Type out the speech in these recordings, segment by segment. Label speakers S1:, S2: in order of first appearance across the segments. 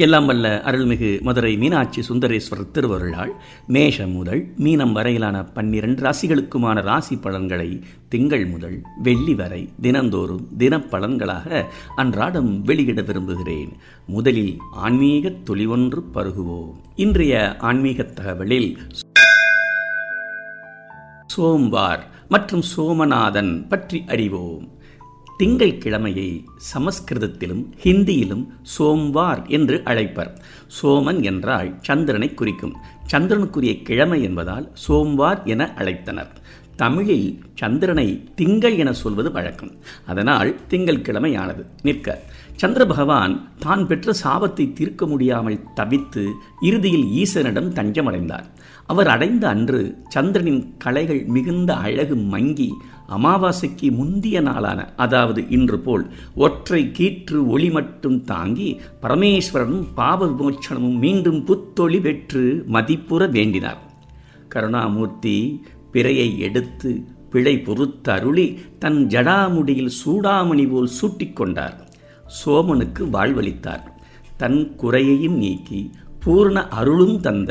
S1: எல்லாம் வல்ல அருள்மிகு மதுரை மீனாட்சி சுந்தரேஸ்வரர் திருவருளால் மேஷம் முதல் மீனம் வரையிலான பன்னிரண்டு ராசிகளுக்குமான ராசி பலன்களை திங்கள் முதல் வெள்ளி வரை தினந்தோறும் தினப்பலன்களாக அன்றாடம் வெளியிட விரும்புகிறேன். முதலில் ஆன்மீக ஒன்று பருகுவோம். இன்றைய ஆன்மீக தகவலில் சோம்வார் மற்றும் சோமநாதன் பற்றி அறிவோம். திங்கள்கிழமையை சமஸ்கிருதத்திலும் ஹிந்தியிலும் சோம்வார் என்று அழைப்பர். சோமன் என்றால் சந்திரனை குறிக்கும். சந்திரனுக்குரிய கிழமை என்பதால் சோம்வார் என அழைத்தனர். தமிழில் சந்திரனை திங்கள் என சொல்வது வழக்கம். அதனால் திங்கள் கிழமையானது நிற்க. சந்திர பகவான் தான் பெற்ற சாபத்தை தீர்க்க முடியாமல் தவித்து இறுதியில் ஈசனிடம் தஞ்சமடைந்தார். அவர் அடைந்த அன்று சந்திரனின் கலைகள் மிகுந்த அழகு மங்கி அமாவாசைக்கு முந்திய நாளான அதாவது இன்று போல் ஒற்றை கீற்று ஒளி மட்டும் தாங்கி பரமேஸ்வரனும் பாவ விமோச்சனமும் மீண்டும் புத்தொளி பெற்று மதிப்புற வேண்டினார். கருணாமூர்த்தி பிறையை எடுத்து பிழை பொறுத்த அருளி தன் ஜடாமுடியில் சூடாமணி போல் சூட்டிக்கொண்டார் சோமனுக்கு வாழ்வளித்தார். தன் குறையையும் நீக்கி பூர்ண அருளும் தந்த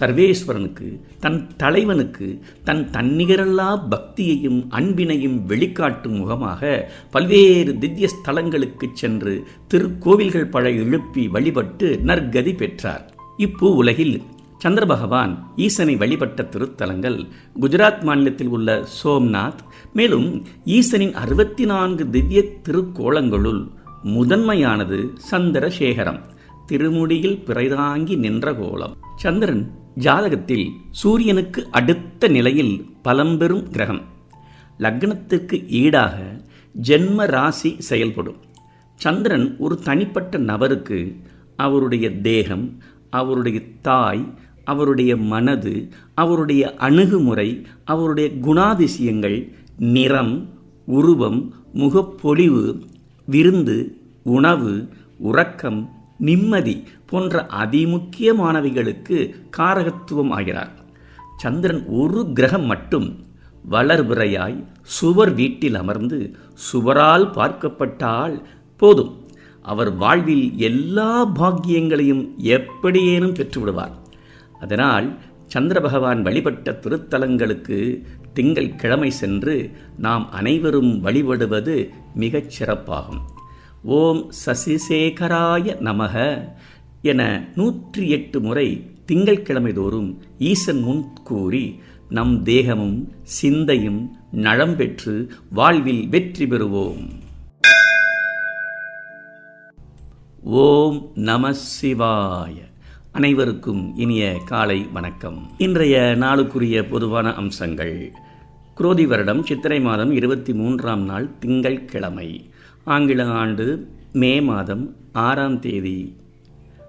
S1: சர்வேஸ்வரனுக்கு தன் தலைவனுக்கு தன் தன்னிகரல்லா பக்தியையும் அன்பினையும் வெளிக்காட்டும் முகமாக பல்வேறு திவ்ய ஸ்தலங்களுக்கு சென்று திருக்கோவில்கள் பழ எழுப்பி வழிபட்டு நற்கதி பெற்றார். இப்பூ உலகில் சந்திர பகவான் ஈசனை வழிபட்ட திருத்தலங்கள் குஜராத் மாநிலத்தில் உள்ள சோம்நாத் மேலும் ஈசனின் அறுபத்தி நான்கு திவ்ய திருக்கோலங்களுள் முதன்மையானது சந்திரசேகரம் திருமுடியில் பிறைதாங்கி நின்ற கோலம். சந்திரன் ஜாதகத்தில் சூரியனுக்கு அடுத்த நிலையில் பலம்பெறும் கிரகம். லக்னத்துக்கு ஈடாக ஜென்ம ராசி செயல்படும். சந்திரன் ஒரு தனிப்பட்ட நபருக்கு அவருடைய தேகம் அவருடைய தாய் அவருடைய மனது அவருடைய அணுகுமுறை அவருடைய குணாதிசயங்கள் நிறம் உருவம் முகப்பொழிவு விருந்து உணவு உறக்கம் நிம்மதி போன்ற அதிமுக்கியமானவைகளுக்கு காரகத்துவம் ஆகிறார். சந்திரன் ஒரு கிரகம் மட்டும் வளர்பிறையாய் சுவர் வீட்டில் அமர்ந்து சுவரால் பார்க்கப்பட்டால் போதும். அவர் வாழ்வில் எல்லா பாக்கியங்களையும் எப்படியேனும் பெற்றுவிடுவார். அதனால் சந்திர பகவான் வழிபட்ட திருத்தலங்களுக்கு திங்கள் கிழமை சென்று நாம் அனைவரும் வழிபடுவது மிகச் சிறப்பாகும். ஓம் சசிசேகராய நமக என நூற்றி எட்டு முறை திங்கள்கிழமை தோறும் ஈசன் முன் கூறி நம் தேகமும் சிந்தையும் நலம் பெற்று வாழ்வில் வெற்றி பெறுவோம். ஓம் நம சிவாய. அனைவருக்கும் இனிய காலை வணக்கம். இன்றைய நாளுக்குரிய பொதுவான அம்சங்கள். குரோதி வருடம் சித்திரை மாதம் இருபத்தி மூன்றாம் நாள் திங்கள் கிழமை ஆங்கில ஆண்டு மே மாதம் ஆறாம் தேதி.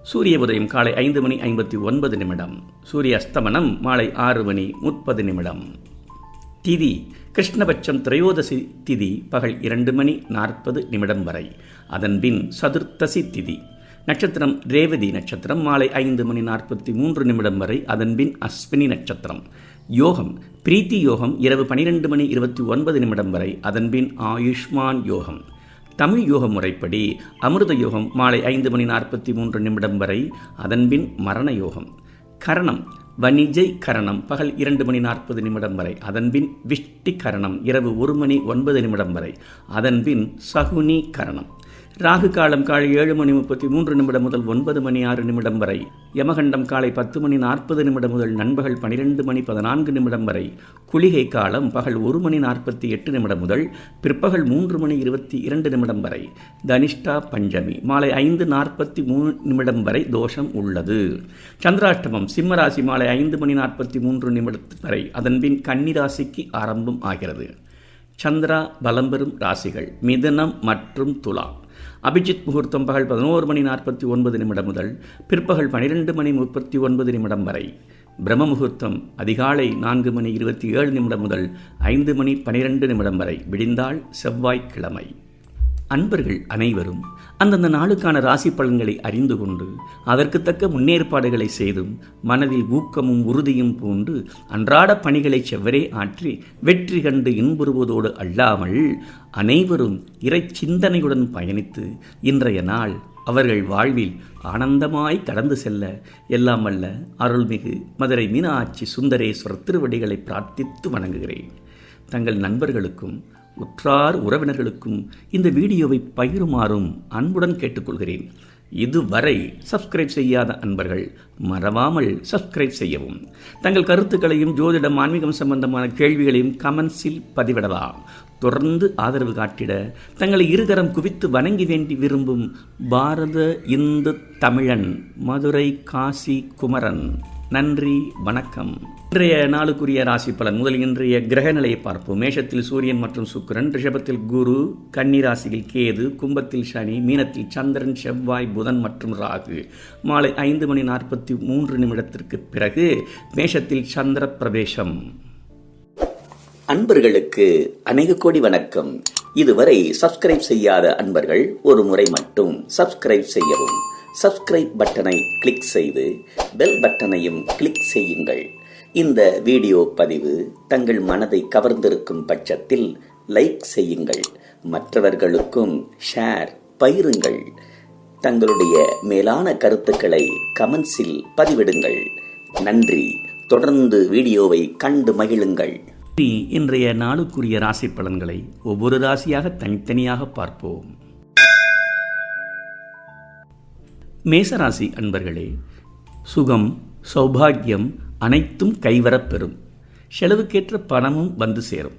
S1: சூரிய உதயம் காலை ஐந்து மணி ஐம்பத்தி ஒன்பது நிமிடம். சூரிய அஸ்தமனம் மாலை ஆறு மணி முப்பது நிமிடம். திதி கிருஷ்ணபட்சம் திரையோதசி திதி பகல் இரண்டு மணி நாற்பது நிமிடம் வரை. அதன்பின் சதுர்த்தசி திதி. நட்சத்திரம் ரேவதி நட்சத்திரம் மாலை ஐந்து மணி நாற்பத்தி மூன்று நிமிடம் வரை. அதன்பின் அஸ்வினி நட்சத்திரம். யோகம் பிரீத்தி யோகம் இரவு பனிரெண்டு மணி இருபத்தி ஒன்பது நிமிடம் வரை. அதன்பின் ஆயுஷ்மான் யோகம். தமிழ் யோக முறைப்படி அமிர்த யோகம் மாலை ஐந்து மணி நாற்பத்தி மூன்று நிமிடம் வரை அதன்பின் மரண யோகம். கரணம் வணிஜை கரணம் பகல் இரண்டு மணி நாற்பது நிமிடம் வரை அதன்பின் விஷ்டி கரணம் இரவு ஒரு மணி ஒன்பது நிமிடம் வரை அதன்பின் சகுனி கரணம். ராகு காலம் காலை ஏழு மணி முப்பத்தி மூன்று நிமிடம் முதல் ஒன்பது மணி ஆறு நிமிடம் வரை யமகண்டம் காலை பத்து மணி நாற்பது நிமிடம் முதல் நண்பகல் பனிரெண்டு மணி பதினான்கு நிமிடம் வரை குளிகை காலம் பகல் ஒரு மணி நாற்பத்தி எட்டு நிமிடம் முதல் பிற்பகல் மூன்று மணி இருபத்தி இரண்டு நிமிடம் வரை தனிஷ்டா பஞ்சமி மாலை ஐந்து நாற்பத்தி மூணு நிமிடம் வரை தோஷம் உள்ளது. சந்திராஷ்டமம் சிம்மராசி மாலை ஐந்து மணி நாற்பத்தி மூன்று நிமிடம் வரை அதன்பின் கன்னிராசிக்கு ஆரம்பம் ஆகிறது. சந்திரா பலம்பெறும் ராசிகள் மிதனம் மற்றும் துலாம். அபிஜித் முகூர்த்தம் பகல் பதினோரு மணி நாற்பத்தி ஒன்பது நிமிடம் முதல் பிற்பகல் பனிரெண்டு மணி முப்பத்தி ஒன்பது நிமிடம் வரை. பிரம்ம முகூர்த்தம் அதிகாலை நான்கு மணி இருபத்தி ஏழு நிமிடம் முதல் ஐந்து மணி பனிரெண்டு நிமிடம் வரை. விடிந்தால் செவ்வாய்க்கிழமை. அன்பர்கள் அனைவரும் அந்தந்த நாளுக்கான ராசி பலன்களை அறிந்து கொண்டு அதற்கு தக்க முன்னேற்பாடுகளை செய்தும் மனதில் ஊக்கமும் உறுதியும் பூண்டு அன்றாட பணிகளை செவ்வரே ஆற்றி வெற்றி கண்டு இன்புறுவதோடு அல்லாமல் அனைவரும் இறை சிந்தனையுடன் பயணித்து இன்றைய நாள் அவர்கள் வாழ்வில் ஆனந்தமாய் கடந்து செல்ல எல்லாம் வல்ல அருள்மிகு மதுரை மீனாட்சி சுந்தரேஸ்வரர் திருவடிகளை பிரார்த்தித்து வணங்குகிறேன். தங்கள் நண்பர்களுக்கும் உற்றார் உறவினர்களுக்கும் இந்த வீடியோவை பகிருமாறும் அன்புடன் கேட்டுக்கொள்கிறேன். இதுவரை சப்ஸ்கிரைப் செய்யாத அன்பர்கள் மறவாமல் சப்ஸ்கிரைப் செய்யவும். தங்கள் கருத்துக்களையும் ஜோதிடம் ஆன்மீகம் சம்பந்தமான கேள்விகளையும் கமெண்ட்ஸில் பதிவிடலாம். தொடர்ந்து ஆதரவு காட்டிட தங்களை இருகரம் குவித்து வணங்கி வேண்டி விரும்பும் பாரத இந்து தமிழன் மதுரை காசி குமரன். நன்றி வணக்கம். இன்றைய நாளுக்குரிய ராசி பலன். முதல் இன்றைய கிரக நிலையை பார்ப்போம். மேஷத்தில் சூரியன் மற்றும் சுக்கிரன் ரிஷபத்தில் குரு கன்னிராசியில் கேது கும்பத்தில் சனி மீனத்தில் சந்திரன் செவ்வாய் புதன் மற்றும் ராகு. மாலை ஐந்து மணி நாற்பத்தி மூன்று நிமிடத்திற்கு பிறகு மேஷத்தில் சந்திர பிரவேசம்
S2: அன்பர்களுக்கு அநேக கோடி வணக்கம். இதுவரை சப்ஸ்கிரைப் செய்யாத அன்பர்கள் ஒரு முறை மட்டும் சப்ஸ்கிரைப் செய்யவும். சப்ஸ்கிரைப் பட்டனை கிளிக் செய்து பெல் பட்டனையும் கிளிக் செய்யுங்கள். இந்த வீடியோ பதிவு தங்கள் மனதை கவர்ந்திருக்கும் பட்சத்தில் லைக் செய்யுங்கள். மற்றவர்களுக்கும் ஷேர் பயிருங்கள் தங்களுடைய மேலான கருத்துக்களை கமெண்ட்ஸில் பதிவிடுங்கள். நன்றி. தொடர்ந்து வீடியோவை கண்டு மகிழுங்கள்.
S1: இன்றைய நாளுக்குரிய ராசி பலன்களை ஒவ்வொரு ராசியாக தனித்தனியாக பார்ப்போம். மேசராசி அன்பர்களே சுகம் சௌபாகியம் அனைத்தும் கைவரப்பெறும் செலவுக்கேற்ற பணமும் வந்து சேரும்.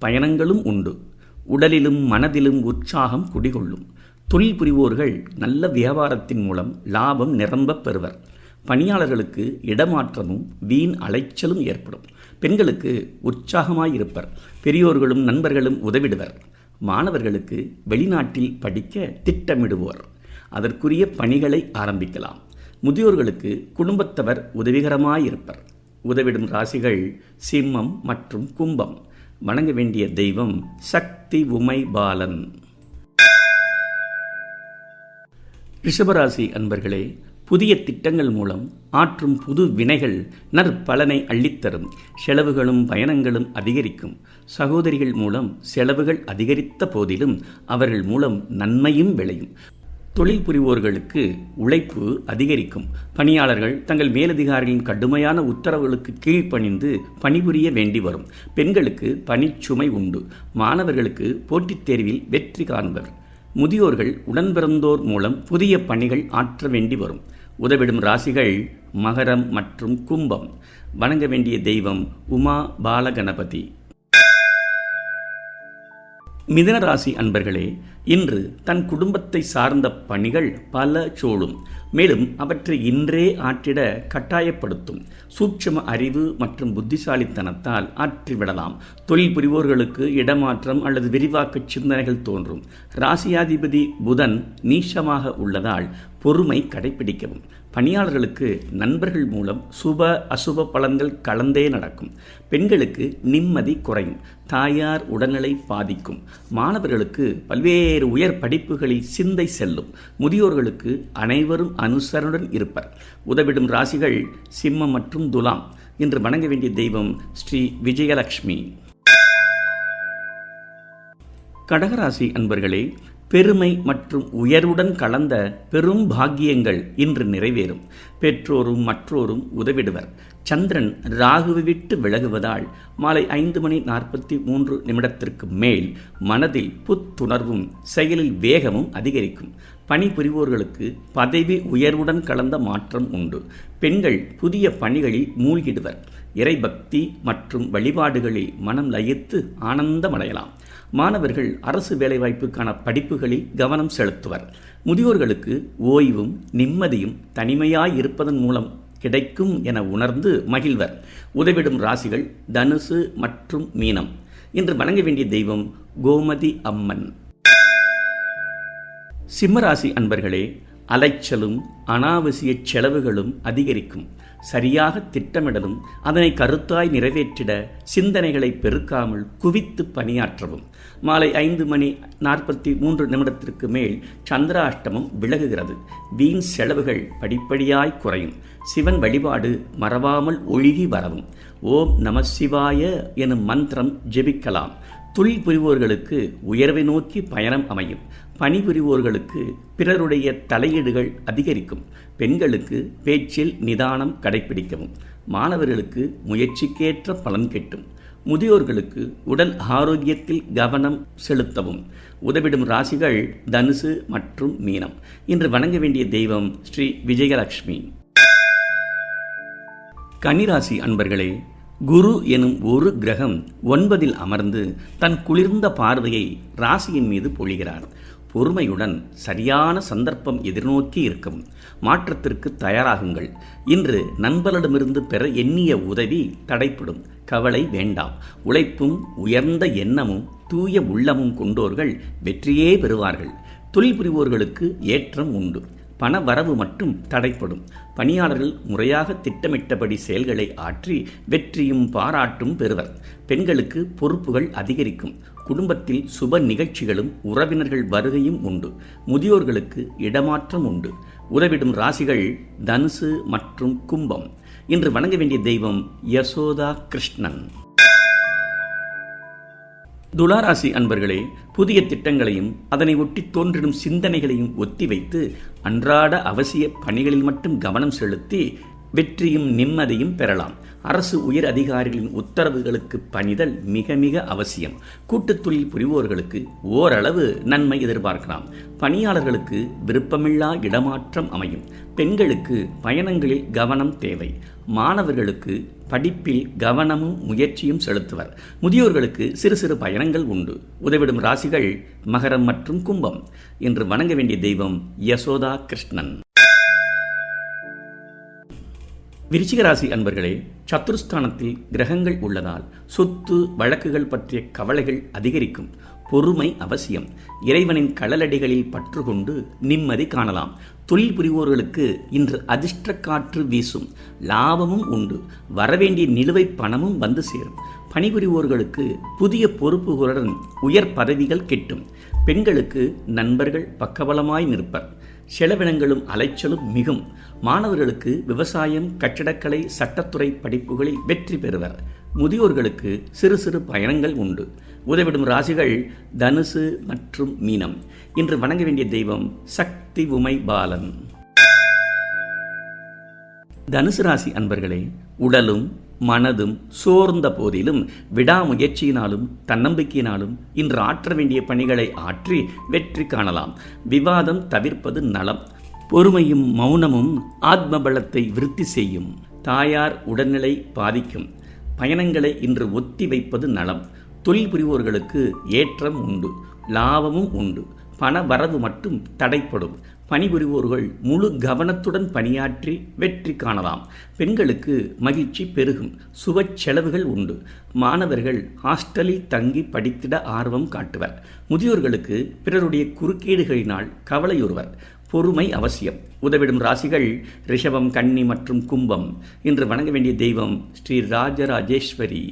S1: பயணங்களும் உண்டு. உடலிலும் மனதிலும் உற்சாகம் குடிகொள்ளும். தொழில் புரிவோர்கள் நல்ல வியாபாரத்தின் மூலம் லாபம் நிரம்ப பெறுவர். பணியாளர்களுக்கு இடமாற்றமும் வீண் அலைச்சலும் ஏற்படும். பெண்களுக்கு உற்சாகமாயிருப்பர் பெரியோர்களும் நண்பர்களும் உதவிடுவர். மாணவர்களுக்கு வெளிநாட்டில் படிக்க திட்டமிடுவோர். அதற்குரிய பணிகளை ஆரம்பிக்கலாம். முதியோர்களுக்கு குடும்பத்தவர் உதவிகரமாயிருப்பர். உதவிடும் ராசிகள் சிம்மம் மற்றும் கும்பம். வணங்க வேண்டிய தெய்வம் சக்தி உமை பாலன். ரிஷபராசி அன்பர்களே புதிய திட்டங்கள் மூலம் ஆற்றும் புது வினைகள் நற்பலனை அள்ளித்தரும். செலவுகளும் பயணங்களும் அதிகரிக்கும். சகோதரிகள் மூலம் செலவுகள் அதிகரித்த போதிலும் அவர்கள் மூலம் நன்மையும் விளையும். தொழில் புரிவோர்களுக்கு உழைப்பு அதிகரிக்கும். பணியாளர்கள் தங்கள் மேலதிகாரிகளின் கடுமையான உத்தரவுகளுக்கு கீழ்ப்பணிந்து பணிபுரிய வேண்டி வரும். பெண்களுக்கு பணிச்சுமை உண்டு. மாணவர்களுக்கு போட்டித் தேர்வில் வெற்றி காண்பர். முதியோர்கள் உடன்பிறந்தோர் மூலம் புதிய பணிகள் ஆற்ற வேண்டி வரும். உதவிடும் ராசிகள் மகரம் மற்றும் கும்பம். வணங்க வேண்டிய தெய்வம் உமா பாலகணபதி. மிதன ராசி அன்பர்களே இன்று தன் குடும்பத்தை சார்ந்த பணிகள் பல சூழும். மேலும் அவற்றை இன்றே ஆற்றிட கட்டாயப்படுத்தும். சூட்சம அறிவு மற்றும் புத்திசாலித்தனத்தால் ஆற்றிவிடலாம் தொழில் புரிவோர்களுக்கு இடமாற்றம் அல்லது விரிவாக்க சிந்தனைகள் தோன்றும். ராசியாதிபதி புதன் நீச்சமாக உள்ளதால் பொறுமை கடைபிடிக்கவும் பணியாளர்களுக்கு நண்பர்கள் மூலம் சுப அசுப பலன்கள் கலந்தே நடக்கும். பெண்களுக்கு நிம்மதி குறையும். தாயார் உடல்நிலை பாதிக்கும். மாணவர்களுக்கு பல்வேறு உயர் படிப்புகளில் சிந்தை செல்லும். முதியோர்களுக்கு அனைவரும் அனுசரணுடன் இருப்பர். உதவிடும் ராசிகள் சிம்மம் மற்றும் துலாம். இன்று வணங்க வேண்டிய தெய்வம் ஸ்ரீ விஜயலட்சுமி கடகராசி அன்பர்களே பெருமை மற்றும் உயர்வுடன் கலந்த பெரும் பாக்கியங்கள் இன்று நிறைவேறும். பெற்றோரும் மற்றோரும் உதவிடுவர். சந்திரன் ராகுவை விட்டு விலகுவதால் மாலை ஐந்து மணி நாற்பத்தி மூன்று நிமிடத்திற்கு மேல் மனதில் புத்துணர்வும் செயலில் வேகமும் அதிகரிக்கும். பணிபுரிவோர்களுக்கு பதவி உயர்வுடன் கலந்த மாற்றம் உண்டு. பெண்கள் புதிய பணிகளில் மூழ்கிடுவர். இறைபக்தி மற்றும் வழிபாடுகளில் மனம் லயித்து ஆனந்தமடையலாம். மாணவர்கள் அரசு வேலைவாய்ப்புக்கான படிப்புகளில் கவனம் செலுத்துவர். முதியோர்களுக்கு ஓய்வும் நிம்மதியும் தனிமையாய் இருப்பதன் மூலம் கிடைக்கும் என உணர்ந்து மகிழ்வர். உதவிடும் ராசிகள் தனுசு மற்றும் மீனம். இன்று வணங்க வேண்டிய தெய்வம் கோமதி அம்மன். சிம்மராசி அன்பர்களே அலைச்சலும் அனாவசிய செலவுகளும் அதிகரிக்கும். சரியாக திட்டமிடலும் அதனை கருத்தாய் நிறைவேற்றிட சிந்தனைகளை பெருக்காமல் குவித்து பணியாற்றவும். மாலை ஐந்து மணி நாற்பத்தி மூன்று நிமிடத்திற்கு மேல் சந்திராஷ்டமம் விலகுகிறது. வீண் செலவுகள் படிப்படியாய் குறையும். சிவன் வழிபாடு மறவாமல் ஒழுகி வரவும். ஓம் நம சிவாய எனும் மந்திரம் ஜெபிக்கலாம். தொழில் புரிவோர்களுக்கு உயர்வை நோக்கி பயணம் அமையும். பணிபுரிவோர்களுக்கு பிறருடைய தலையீடுகள் அதிகரிக்கும். பெண்களுக்கு பேச்சில் நிதானம் கடைபிடிக்கவும் மாணவர்களுக்கு முயற்சிக்கேற்ற பலன் கிட்டும். முதியோர்களுக்கு உடல் ஆரோக்கியத்தில் கவனம் செலுத்தவும். உதவிடும் ராசிகள் தனுசு மற்றும் மீனம். இன்று வணங்க வேண்டிய தெய்வம் ஸ்ரீ விஜயலட்சுமி கனிராசி அன்பர்களே குரு எனும் ஒரு கிரகம் ஒன்பதில் அமர்ந்து தன் குளிர்ந்த பார்வையை ராசியின் மீது பொழிகிறார். பொறுமையுடன் சரியான சந்தர்ப்பம் எதிர்நோக்கி இருக்கும். மாற்றத்திற்கு தயாராகுங்கள். இன்று நண்பரிடமிருந்து பெற எண்ணிய உதவி தடைப்படும் கவலை வேண்டாம். உழைப்பும் உயர்ந்த எண்ணமும் தூய உள்ளமும் கொண்டோர்கள் வெற்றியே பெறுவார்கள். தொழில் புரிவோர்களுக்கு ஏற்றம் உண்டு. பண வரவு மட்டும் தடைப்படும். பணியாளர்கள் முறையாக திட்டமிட்டபடி செயல்களை ஆற்றி வெற்றியும் பாராட்டும் பெறுவர். பெண்களுக்கு பொறுப்புகள் அதிகரிக்கும். குடும்பத்தில் சுப நிகழ்ச்சிகளும் உறவினர்கள் வருகையும் உண்டு. முதியோர்களுக்கு இடமாற்றம் உண்டு. உறவிடும் ராசிகள் தனுசு மற்றும் கும்பம். இன்று வணங்க வேண்டிய தெய்வம் யசோதா கிருஷ்ணன். துளாராசி அன்பர்களே புதிய திட்டங்களையும் அதனை ஒட்டி தோன்றிடும் சிந்தனைகளையும் ஒத்திவைத்து அன்றாட அவசிய பணிகளில் மட்டும் கவனம் செலுத்தி வெற்றியும் நிம்மதியும் பெறலாம். அரசு உயர் அதிகாரிகளின் உத்தரவுகளுக்கு பணிதல் மிக மிக அவசியம். கூட்டுத்தொழில் புரிவோர்களுக்கு ஓரளவு நன்மை எதிர்பார்க்கலாம். பணியாளர்களுக்கு விருப்பமில்லா இடமாற்றம் அமையும். பெண்களுக்கு பயணங்களில் கவனம் தேவை. மாணவர்களுக்கு படிப்பில் கவனமும் முயற்சியும் செலுத்துவர். முதியோர்களுக்கு சிறு சிறு பயணங்கள் உண்டு. உதவிடும் ராசிகள் மகரம் மற்றும் கும்பம். என்று வணங்க வேண்டிய தெய்வம் யசோதா கிருஷ்ணன். விருச்சிகராசி அன்பர்களே சத்துருஸ்தானத்தில் கிரகங்கள் உள்ளதால் சொத்து வழக்குகள் பற்றிய கவலைகள் அதிகரிக்கும். பொறுமை அவசியம். இறைவனின் கடலடிகளில் பற்று கொண்டு நிம்மதி காணலாம். தொழில் புரிவோர்களுக்கு இன்று அதிர்ஷ்ட காற்று வீசும். லாபமும் உண்டு. வரவேண்டிய நிலுவை பணமும் வந்து சேரும். பணிபுரிவோர்களுக்கு புதிய பொறுப்புகளுடன் உயர் பதவிகள் கிட்டும். பெண்களுக்கு நண்பர்கள் பக்கபலமாய் நிற்பர். செலவினங்களும் அலைச்சலும் மிகும். மாணவர்களுக்கு விவசாயம் கட்டிடக்கலை சட்டத்துறை படிப்புகளில் வெற்றி பெறுவர். முதியோர்களுக்கு சிறு சிறு பயணங்கள் உண்டு. உதவிடும் ராசிகள் தனுசு மற்றும் மீனம். இன்று வணங்க வேண்டிய தெய்வம் சக்தி உமை பாலன். தனுசு ராசி அன்பர்களே உடலும் மனதும் சோர்ந்த போதிலும் விடாமுயற்சியினாலும் தன்னம்பிக்கையினாலும் இன்று ஆற்ற வேண்டிய பணிகளை ஆற்றி வெற்றி காணலாம். விவாதம் தவிர்ப்பது நலம். பொறுமையும் மௌனமும் ஆத்ம பலத்தை விருத்தி செய்யும். தாயார் உடல்நிலை பாதிக்கும். பயணங்களை இன்று ஒத்தி வைப்பது நலம். தொழில் புரிவோர்களுக்கு ஏற்றம் உண்டு. லாபமும் உண்டு. பண வரவு மட்டும் தடைப்படும். பணிபுரிவோர்கள் முழு கவனத்துடன் பணியாற்றி வெற்றி காணலாம். பெண்களுக்கு மகிழ்ச்சி பெருகும். சுப செலவுகள் உண்டு. மாணவர்கள் ஹாஸ்டலில் தங்கி படித்திட ஆர்வம் காட்டுவர். முதியோர்களுக்கு பிறருடைய குறுக்கீடுகளினால் கவலையுறுவர். பொறுமை அவசியம். உதவிடும் ராசிகள் ரிஷபம் கன்னி மற்றும் கும்பம். இன்று வணங்க வேண்டிய தெய்வம் ஸ்ரீ ராஜராஜேஸ்வரி.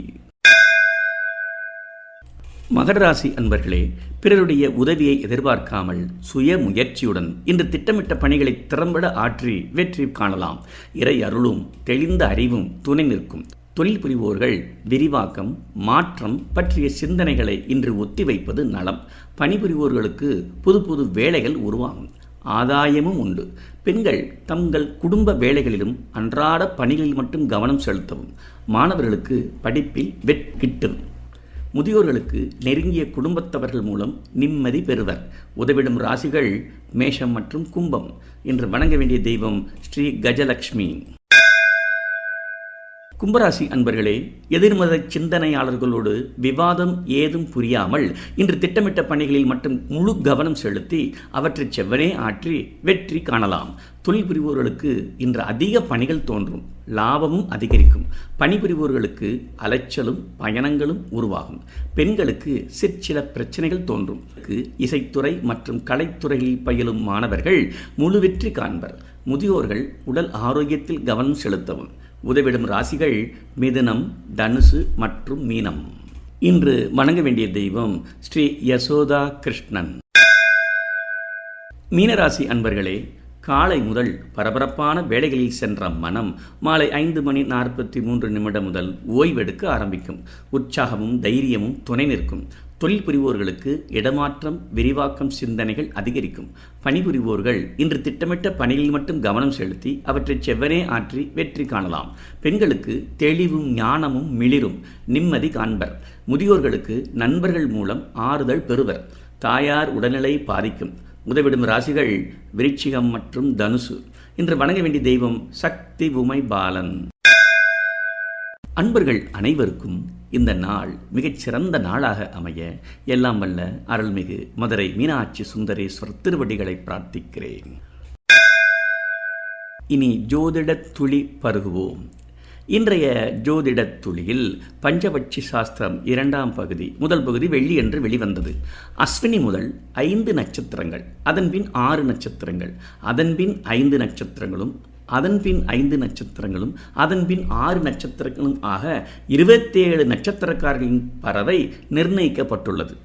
S1: மகர ராசி அன்பர்களே பிறருடைய உதவியை எதிர்பார்க்காமல் சுய முயற்சியுடன் இன்று திட்டமிட்ட பணிகளை திறம்பட ஆற்றி வெற்றி காணலாம். இறை அருளும் தெளிந்த அறிவும் துணை நிற்கும். தொழில் புரிவோர்கள் விரிவாக்கம் மாற்றம் பற்றிய சிந்தனைகளை இன்று ஒத்திவைப்பது நலம். பணிபுரிவோர்களுக்கு புது புது வேலைகள் உருவாகும். ஆதாயமும் உண்டு. பெண்கள் தங்கள் குடும்ப வேலைகளிலும் அன்றாட பணிகளில் மட்டும் கவனம் செலுத்தவும். மாணவர்களுக்கு படிப்பில் வெட் கிட்டும். முதியோர்களுக்கு நெருங்கிய குடும்பத்தவர்கள் மூலம் நிம்மதி பெறுவர். உதவிடும் ராசிகள் மேஷம் மற்றும் கும்பம். என்று வணங்க வேண்டிய தெய்வம் ஸ்ரீ கஜலக்ஷ்மி. கும்பராசி அன்பர்களே எதிர்மத சிந்தனையாளர்களோடு விவாதம் ஏதும் புரியாமல் இன்று திட்டமிட்ட பணிகளில் மட்டும் முழு கவனம் செலுத்தி அவற்றை செவ்வனே ஆற்றி வெற்றி காணலாம். தொழில் புரிவோர்களுக்கு இன்று அதிக பணிகள் தோன்றும் லாபமும் அதிகரிக்கும். பணிபுரிவோர்களுக்கு அலைச்சலும் பயணங்களும் உருவாகும். பெண்களுக்கு சிற்சில பிரச்சனைகள் தோன்றும். இசைத்துறை மற்றும் கலைத்துறையில் பயிலும் மாணவர்கள் முழு வெற்றி காண்பர். முதியோர்கள் உடல் ஆரோக்கியத்தில் கவனம் செலுத்தவும். உதவிடும் ராசிகள் மிதுனம் தனுசு மற்றும் மீனம். இன்று வணங்க வேண்டிய தெய்வம் ஸ்ரீ யசோதா கிருஷ்ணன். மீனராசி அன்பர்களே காலை முதல் பரபரப்பான வேலைகளில் சென்ற மனம் மாலை ஐந்து மணி நாற்பத்தி மூன்று நிமிடம் முதல் ஓய்வெடுக்க ஆரம்பிக்கும். உற்சாகமும் தைரியமும் துணை நிற்கும். தொழில் புரிவோர்களுக்கு இடமாற்றம் விரிவாக்கம் சிந்தனைகள் அதிகரிக்கும். பணிபுரிவோர்கள் இன்று திட்டமிட்ட பணிகளில் மட்டும் கவனம் செலுத்தி அவற்றை செவ்வனே ஆற்றி வெற்றி காணலாம். பெண்களுக்கு தெளிவும் ஞானமும் மிளிரும். நிம்மதி காண்பர். முதியோர்களுக்கு நண்பர்கள் மூலம் ஆறுதல் பெறுவர். தாயார் உடல்நிலை பாதிக்கும். உதவிடும் ராசிகள் விருச்சிகம் மற்றும் தனுசு. இன்று வணங்க வேண்டிய தெய்வம் சக்தி உமை பாலன். அன்பர்கள் அனைவருக்கும் இந்த நாள் மிகச் சிறந்த நாளாக அமைய எல்லாம் வல்ல அருள்மிகு மதுரை மீனாட்சி சுந்தரேஸ்வர் திருவடிகளை பிரார்த்திக்கிறேன். இனி ஜோதிட துளி பருகுவோம். இன்றைய ஜோதிட துளியில் பஞ்சபட்சி சாஸ்திரம் இரண்டாம் பகுதி முதல் பகுதி வெள்ளி என்று வெளிவந்தது. அஸ்வினி முதல் ஐந்து நட்சத்திரங்கள் அதன்பின் ஆறு நட்சத்திரங்கள் அதன்பின் ஐந்து நட்சத்திரங்களும் அதன்பின் ஐந்து நட்சத்திரங்களும் அதன்பின் ஆறு நட்சத்திரங்களும் ஆக இருபத்தேழு நட்சத்திரக்காரர்களின் பறவை நிர்ணயிக்கப்பட்டுள்ளது.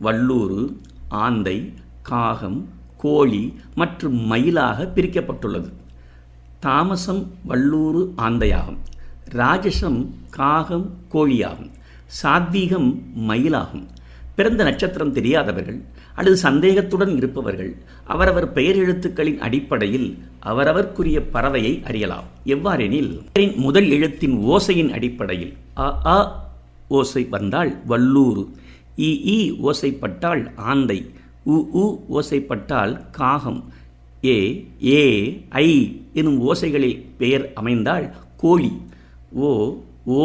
S1: வல்லூர் ஆந்தை காகம் கோழி மற்றும் மயிலாக பிரிக்கப்பட்டுள்ளது. தாமசம் வல்லூறு ஆந்தையாகும். ராஜசம் காகம் கோழியாகும். சாத்வீகம் மயிலாகும். பிறந்த நட்சத்திரம் தெரியாதவர்கள் அல்லது சந்தேகத்துடன் இருப்பவர்கள் அவரவர் பெயர் எழுத்துக்களின் அடிப்படையில் அவரவர்க்குரிய பறவையை அறியலாம். எவ்வாறெனில் பெயரின் முதல் எழுத்தின் ஓசையின் அடிப்படையில் அ அ ஓசை வந்தால் வல்லூர் இ இ ஓசைப்பட்டால் ஆந்தை உ உ ஓசைப்பட்டால் காகம் ஏ ஏ ஐ எனும் ஓசைகளில் பெயர் அமைந்தால் கோழி ஓ ஓ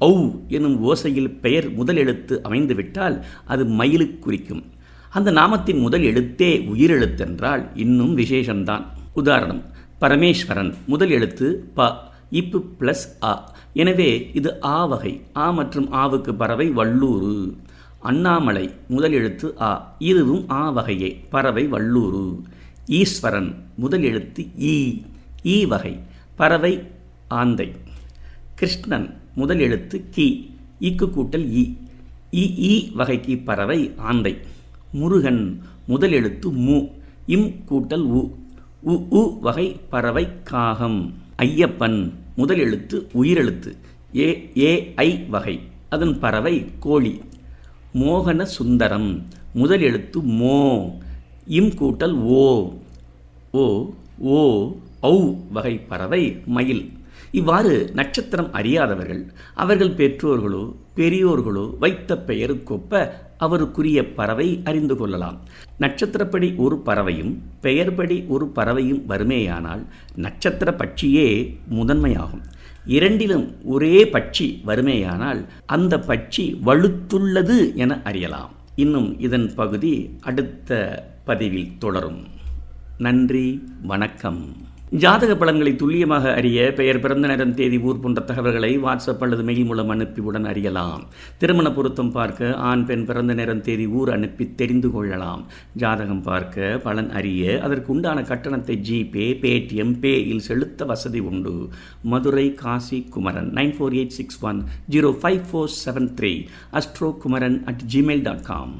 S1: ஔ எனும் ஓசையில் பெயர் முதல் எழுத்து அமைந்துவிட்டால் அது மயிலுக்கு குறிக்கும். அந்த நாமத்தின் முதல் எழுத்தே உயிரெழுத்தென்றால் இன்னும் விசேஷம்தான். உதாரணம் பரமேஸ்வரன் முதல் எழுத்து ப இப்பு பிளஸ் ஆ எனவே இது ஆ வகை ஆ மற்றும் ஆவுக்கு பறவை வள்ளூரு. அண்ணாமலை முதல் எழுத்து ஆ இதுவும் ஆ வகையே பறவை வள்ளூரு. ஈஸ்வரன் முதல் எழுத்து ஈ. ஈ வகை பறவை ஆந்தை. கிருஷ்ணன் முதல் எழுத்து கி ஈக்கு கூட்டல் இ. இ ஈ வகைக்கு பறவை ஆந்தை. முருகன் முதல் எழுத்து மு. இம் கூட்டல் உ. உ உ வகை பறவை காகம். ஐயப்பன் முதல் எழுத்து உயிரெழுத்து. ஏ ஏ ஐ வகை. அதன் பறவை கோழி. மோகன சுந்தரம் முதல் எழுத்து மோ. இம் கூட்டல் ஓ. ஓ ஓ ஔ வகை பறவை மயில். இவ்வாறு நட்சத்திரம் அறியாதவர்கள் அவர்கள் பெற்றோர்களோ பெரியோர்களோ வைத்த பெயருக்கொப்ப அவருக்குரிய பறவை அறிந்து கொள்ளலாம். நட்சத்திரப்படி ஒரு பறவையும் பெயர்படி ஒரு பறவையும் வருமேயானால் நட்சத்திர பட்சியே முதன்மையாகும். இரண்டிலும் ஒரே பட்சி வருமேயானால் அந்த பட்சி வலுத்துள்ளது என அறியலாம். இன்னும் இதன் பகுதி அடுத்த பதிவில் தொடரும். நன்றி வணக்கம். ஜாதக பலன்களை துல்லியமாக அறிய பெயர் பிறந்த நேரம் தேதி ஊர் போன்ற தகவல்களை வாட்ஸ்அப் அல்லது மெயில் மூலம் அனுப்பியுடன் அறியலாம். திருமண பொருத்தம் பார்க்க ஆண் பெண் பிறந்த நேரம் தேதி ஊர் அனுப்பி தெரிந்து கொள்ளலாம். ஜாதகம் பார்க்க பலன் அறிய அதற்கு உண்டான கட்டணத்தை ஜிபே பேடிஎம் பேயில் செலுத்த வசதி உண்டு. Madurai Kasi Kumaran nine four eight six one zero five four seven three astro Kumaran at Gmail dot com.